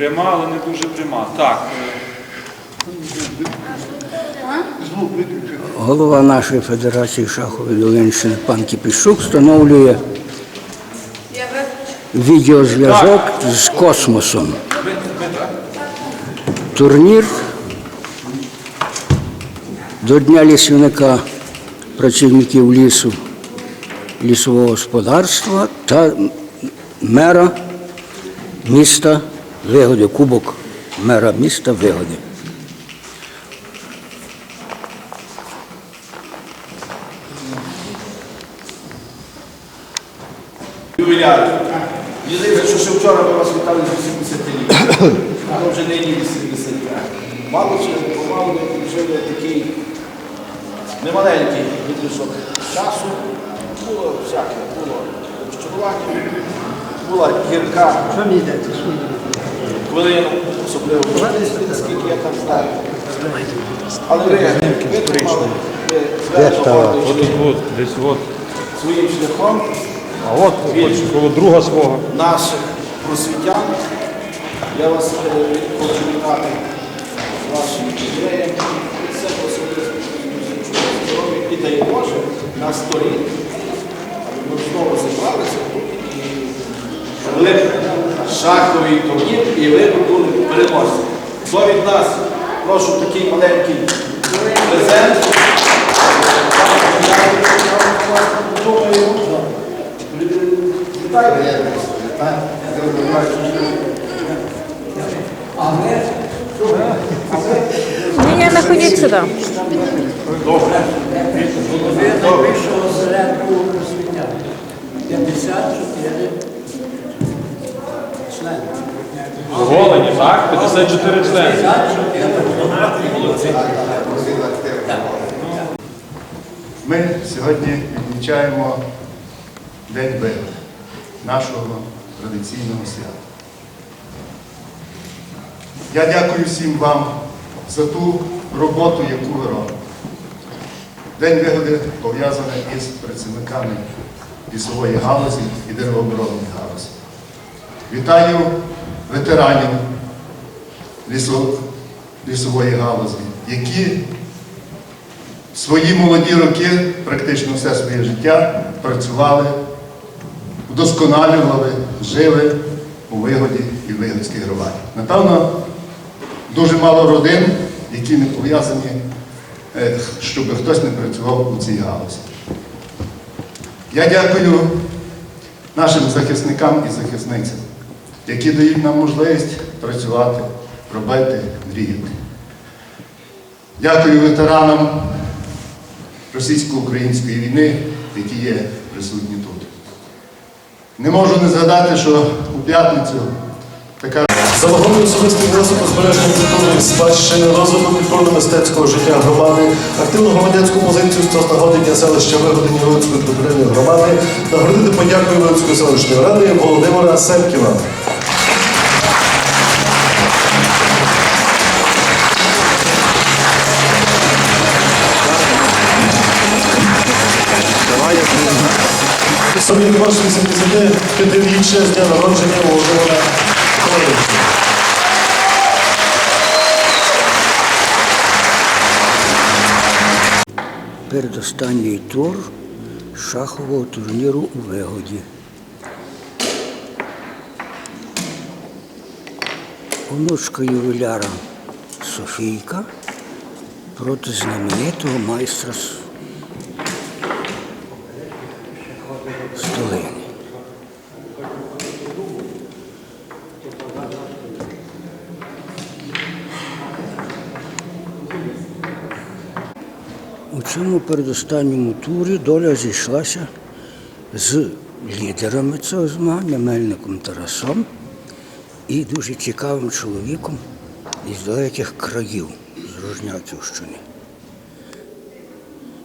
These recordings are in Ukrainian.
Пряма, але не дуже пряма. Так. Голова нашої Федерації шахової Долинщини пан Кіпішук встановлює відеозв'язок з космосом. Турнір до Дня лісівника працівників лісу, лісового господарства та мера міста Вигоди, Кубок мера міста Вигоди. Ювіляр. Мені здається, що ще вчора ми вас вітали з 80 літ. А вже нині 80 Мало чи помалу ми пережили такий немаленький відрізок часу. Було всяке, було розчарування, була гірка хвилину, особливо скільки я там знаю. Але ви витримали, ви десь от. своїм шляхом А от коло друга свого. наших просвітян. Я вас е, хочу вітати з вашим ідеєм. Це особисто здоров'я і дай Боже на столі. Аби ми знову зібралися тут і провели шаховий турнір і ви були переможці. Хто від нас, прошу такий маленький презент. Думаю, Вітаю. Ні, ні, не ходіть сюди. Вищого осередку просвітня. 54 члени. Голені, так? 54 члени. Ми сьогодні відмічаємо День Били, нашого традиційного свята. Я дякую всім вам за ту роботу, яку ви робите. День вигоди пов'язаний із працівниками лісової галузі і деревооборонної галузі. Вітаю ветеранів лісо- лісової галузі, які свої молоді роки, практично все своє життя, працювали, вдосконалювали, жили у вигоді і вигодській громаді. Напевно, дуже мало родин, які не пов'язані, е, щоб хтось не працював у цій галузі. Я дякую нашим захисникам і захисницям, які дають нам можливість працювати, робити, мріяти. Дякую ветеранам російсько-української війни, які є присутні тут. Не можу не згадати, що у п'ятницю така За вагомий особистий у збереження культурної спадщини, розвиток культурно-мистецького життя громади, активну громадянську позицію нагоди селища Вигодині Волинської територіальної громади, нагородити подякою Волинської селищної ради Володимира Семківа. Собі ваш 85-річчя з дня народження Володимира Володимировича. Передостанній тур шахового турніру у Вигоді. Онучка ювіляра Софійка проти знаменитого майстра з столини. У цьому передостанньому турі доля зійшлася з лідерами цього змагання, Мельником Тарасом і дуже цікавим чоловіком із далеких країв з Рожнятівщини.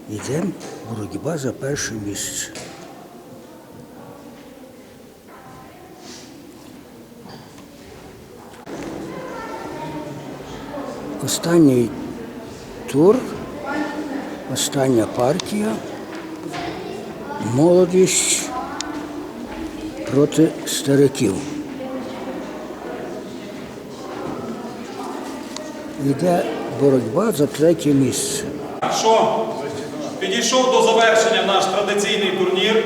Йде боротьба за перше місце. Останній тур, остання партія. Молодість проти стариків. йде боротьба за третє місце. Що підійшов до завершення наш традиційний турнір,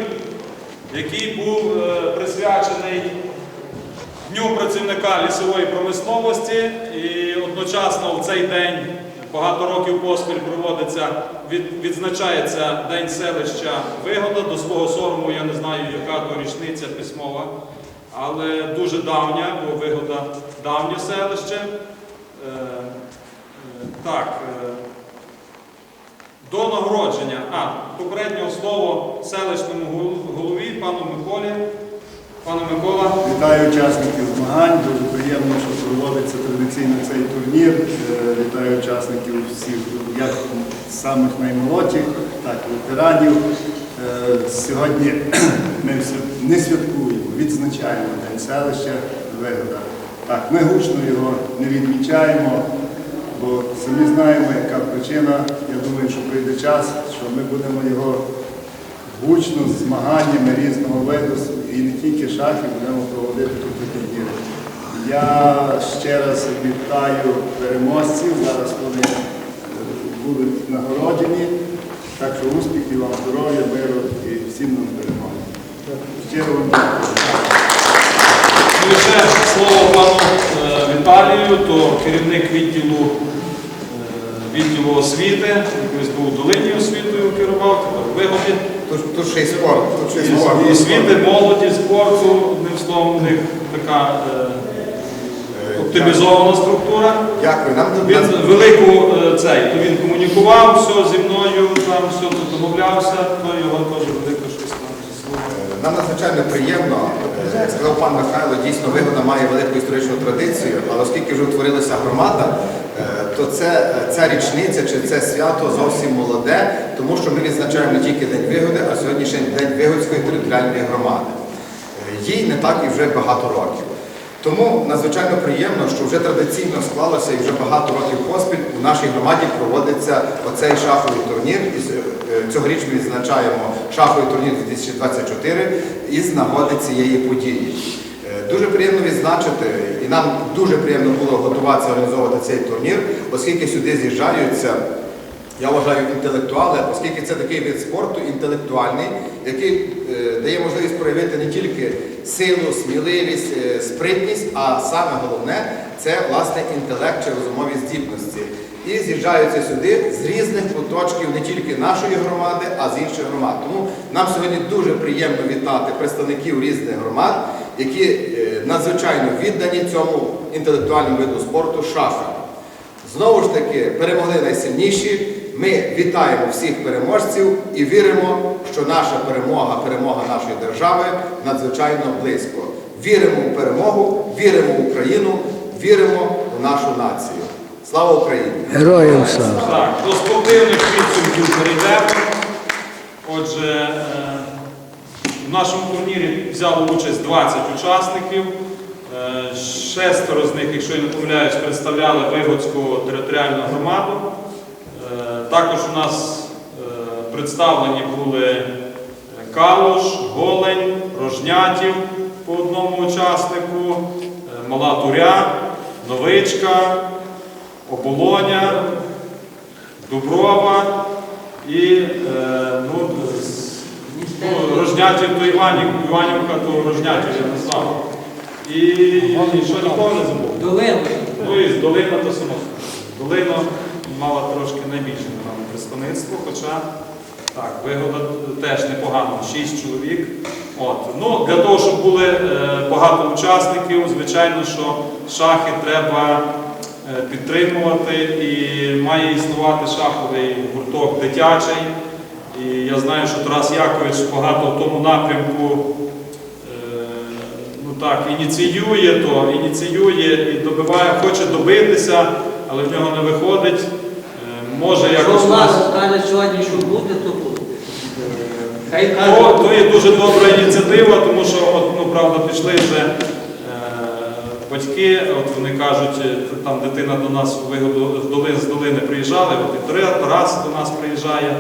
який був е, присвячений Дню працівника лісової промисловості. І одночасно в цей день багато років поспіль проводиться, від, відзначається День селища Вигода. До свого сорому я не знаю, яка то річниця письмова, але дуже давня, бо Вигода давнє селище. Е, е, так. е, до нагородження, а попереднього слово селищному голові, пану Миколі. Пане Микола, Вітаю учасників змагань. Дуже приємно, що проводиться традиційно цей турнір. Е, Вітаю учасників всіх, як самих наймолодших, так і ветеранів. Е, Сьогодні ми не святкуємо, відзначаємо День селища Вигода. Так, ми гучно його не відмічаємо, бо самі знаємо, яка причина. Я думаю, що прийде час, що ми будемо його гучно з змаганнями різного виду і не тільки шахи будемо проводити турніри. Я ще раз вітаю переможців. Зараз вони е, будуть нагороджені. Так що успіхів вам, здоров'я, миру і всім нам перемоги. Щиро вам дякую. ще слово пану е, Віталію, то керівник відділу, е, відділу освіти, якийсь був Долині освітою керував, тепер Вигоді. Тут, тут ще й спорт, тут ще й І спорт. освіти, молоді, спорту, одним словом, у них така е, оптимізована структура. Дякую. Нам Він нам- велику е, цей, то він комунікував, все зі мною, там все тут домовлявся, то його теж Нам надзвичайно приємно, е, сказав пан Михайло, дійсно вигода має велику історичну традицію, але оскільки вже утворилася громада, е, то це, е, ця річниця чи це свято зовсім молоде, тому що ми відзначаємо не тільки День вигоди, а сьогоднішній день Вигодської територіальної громади. Їй не так і вже багато років. Тому надзвичайно приємно, що вже традиційно склалося і вже багато років поспіль у нашій громаді проводиться оцей шаховий турнір. Е, Цьогоріч ми відзначаємо шаховий турнір 2024 із нагоди цієї події. Е, Дуже приємно відзначити, і нам дуже приємно було готуватися організовувати цей турнір, оскільки сюди з'їжджаються я вважаю інтелектуали, оскільки це такий вид спорту інтелектуальний, який дає можливість проявити не тільки силу, сміливість, е, спритність, а саме головне це власне інтелект чи розумові здібності. І з'їжджаються сюди з різних куточків не тільки нашої громади, а з інших громад. Тому нам сьогодні дуже приємно вітати представників різних громад, які е, надзвичайно віддані цьому інтелектуальному виду спорту шахам. Знову ж таки, перемогли найсильніші. Ми вітаємо всіх переможців і віримо, що наша перемога, перемога нашої держави надзвичайно близько. Віримо в перемогу, віримо в Україну, віримо в нашу націю. Слава Україні! Героям слава! Так, до спортивних підсумків перейдемо. Отже, е, в нашому турнірі взяло участь 20 учасників. Е, Шестеро з них, якщо я не помиляюсь, представляли Вигодську територіальну громаду. Е, Також у нас е, представлені були Калуш, Голень, Рожнятів по одному учаснику, е, Мала Туря, Новичка, Оболоня, Дуброва і е, ну, ну, Рожнятів то Іванів, Іванівка то Рожнятів, я не знав. І, і що нікого не забув. Долина. Ну і з Долина то само. Долина мала трошки найбільше представництво, хоча так, вигода теж непогано, 6 чоловік. От. Ну, для того, щоб були е, багато учасників, звичайно, що шахи треба е, підтримувати і має існувати шаховий гурток дитячий. І я знаю, що Тарас Якович багато в тому напрямку е, ну так, ініціює то, ініціює і добиває, хоче добитися, але в нього не виходить. Може якось. Що нас каже сьогодні, що буде, то буде. Хай То, каже. то є дуже добра ініціатива, тому що, от, ну, правда, пішли вже е, батьки, от вони кажуть, е, там дитина до нас вигоду з долини, з долини приїжджали, от і Тарас до нас приїжджає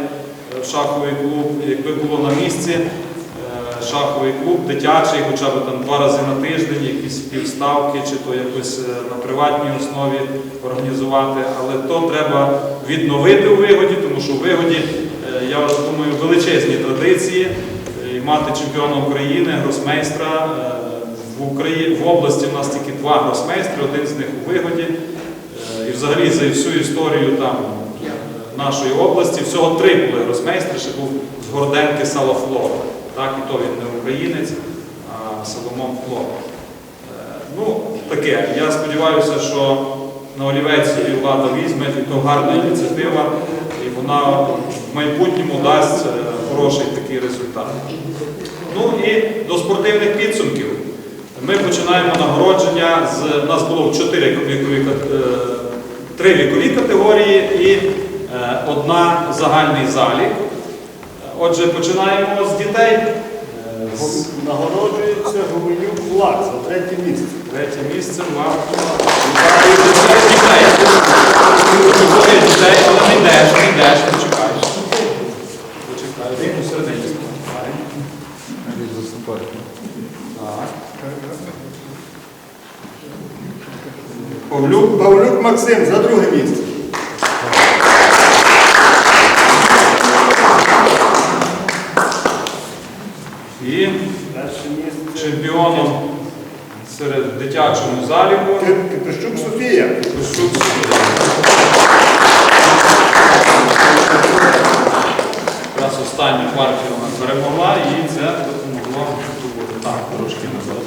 е, в шаховий клуб, якби було на місці. Шаховий клуб, дитячий, хоча б там два рази на тиждень, якісь півставки, чи то якось е, на приватній основі організувати. Але то треба відновити у вигоді, тому що у вигоді, е, я думаю, величезні традиції. Е, І мати чемпіона України, гросмейстра. В Україні в області в нас тільки два гросмейстри, один з них у вигоді. І взагалі за всю історію там нашої області всього три були гросмейстри, ще був з Горденки Салофлор. Так, і то він не українець, а Соломон Флор. Е, Ну, таке. Я сподіваюся, що на олівець собі влада візьме, і то гарна ініціатива, і вона в майбутньому дасть е, хороший такий результат. Ну і до спортивних підсумків. Ми починаємо нагородження з у нас було чотири вікові кат- е, три вікові категорії і одна загальний залік. Отже, починаємо з дітей. Е, Нагороджується Гуменюк Влад за третє місце. Третє місце вам. Дітей. Двоє дітей, але не йдеш, не йдеш, почекай. Почекай, ти посередині. Так. Павлюк Максим за друге місце. Останню партію вона перемогла і це допомогло. Так, трошки назад.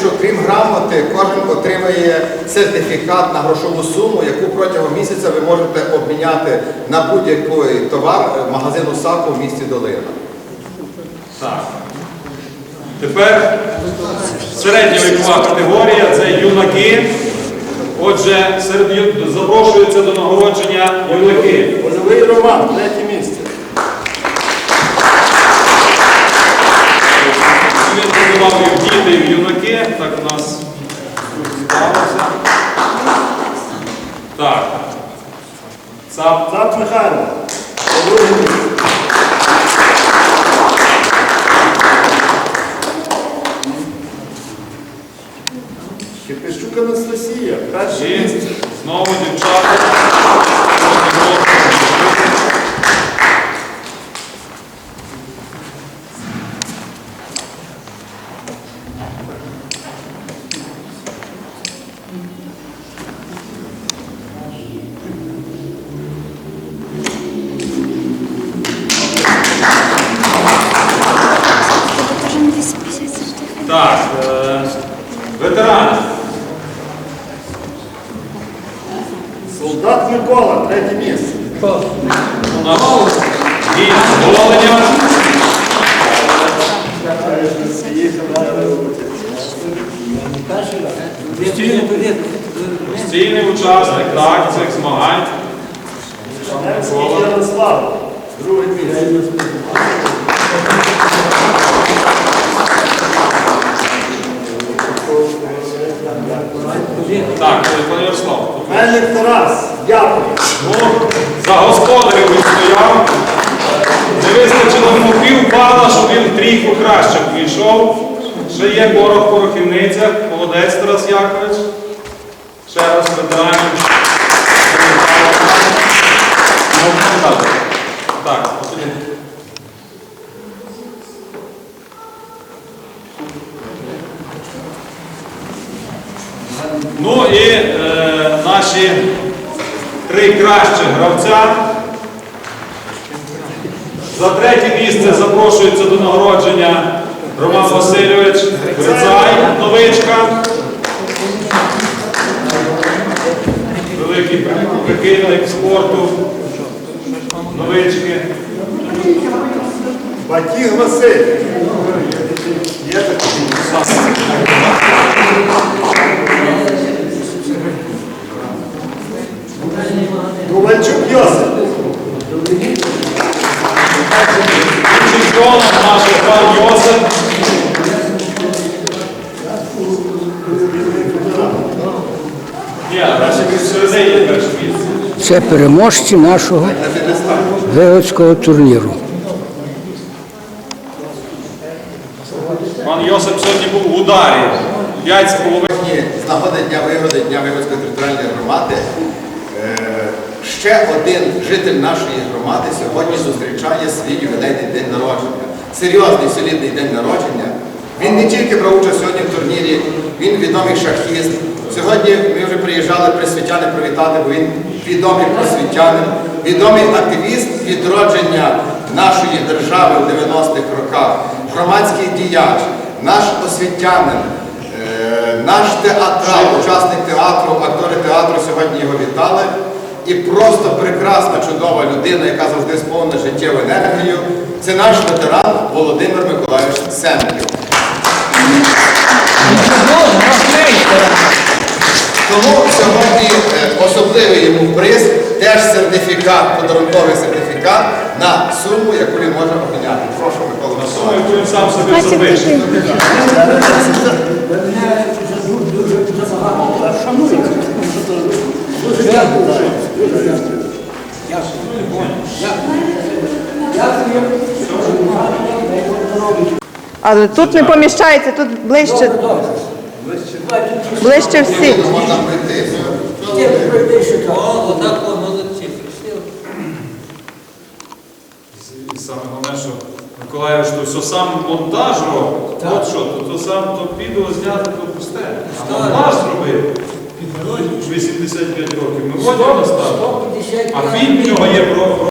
Що крім грамоти, кожен отримає сертифікат на грошову суму, яку протягом місяця ви можете обміняти на будь-який товар магазину САКО в місті Долина. Так. Тепер середня вікова категорія це юнаки. Отже, серед запрошуються до нагородження юнаки. Польовий Роман, третє місце. Він подавав і в діти, і в юнаки. Так у нас сталося. Так. Цап. Цап Михайло. За друге місце. Кипищук Анастасія. Перше І місце. знову дівчата. Так, е, ветерани. Солдат Микола, третє місце. У нас є задоволення. Постійний учасник так, цих змагань. Ярослав. Друге місце. Так, пане Ярослав. Мельник Тарас. Дякую. Ну, за господарів він стояв. Не вистачило йому пів бала, щоб він трійку краще вийшов. Ще є порох в порохівницях. Молодець Тарас Якович. Ще раз ветеранів. Так. Ну і е, наші кращі гравця. За третє місце запрошується до нагородження Роман Васильович Грицай, новичка. Великий прихильник спорту. Новички. Батіг Василь. Є такий. Це переможці нашого вигодського турніру. Пан Йосип сьогодні був в ударі. П'ять з половиною з нагоди дня вигоди Дня Вигодської територіальної громади. Е, ще один житель нашої громади сьогодні зустрічає свій ювілейний день народження. Серйозний, солідний день народження. Він не тільки брав участь сьогодні в турнірі, він відомий шахіст. Сьогодні ми вже приїжджали присвітяни привітати, бо він відомий просвітянин, відомий активіст відродження нашої держави в 90-х роках, громадський діяч, наш освітянин. Е, Наш театрал, учасник театру, актори театру сьогодні його вітали. І просто прекрасна, чудова людина, яка завжди сповнена життєвою енергією. Це наш ветеран Володимир Миколаївич Сенників. Тому сьогодні е, особливий йому приз, теж сертифікат, подарунковий сертифікат на суму, яку він може обміняти. Прошу, Микола Миколаївич. Яку він сам собі Настя, запише. пиши. Але тут не поміщається, тут ближче. Ближче всі. Саме головне, що Миколаївич то все сам монтаж робить. От що, то, сам то відео зняти, то пусте. А монтаж зробив. 85 років. Ми водимо настав. А фільм в нього є про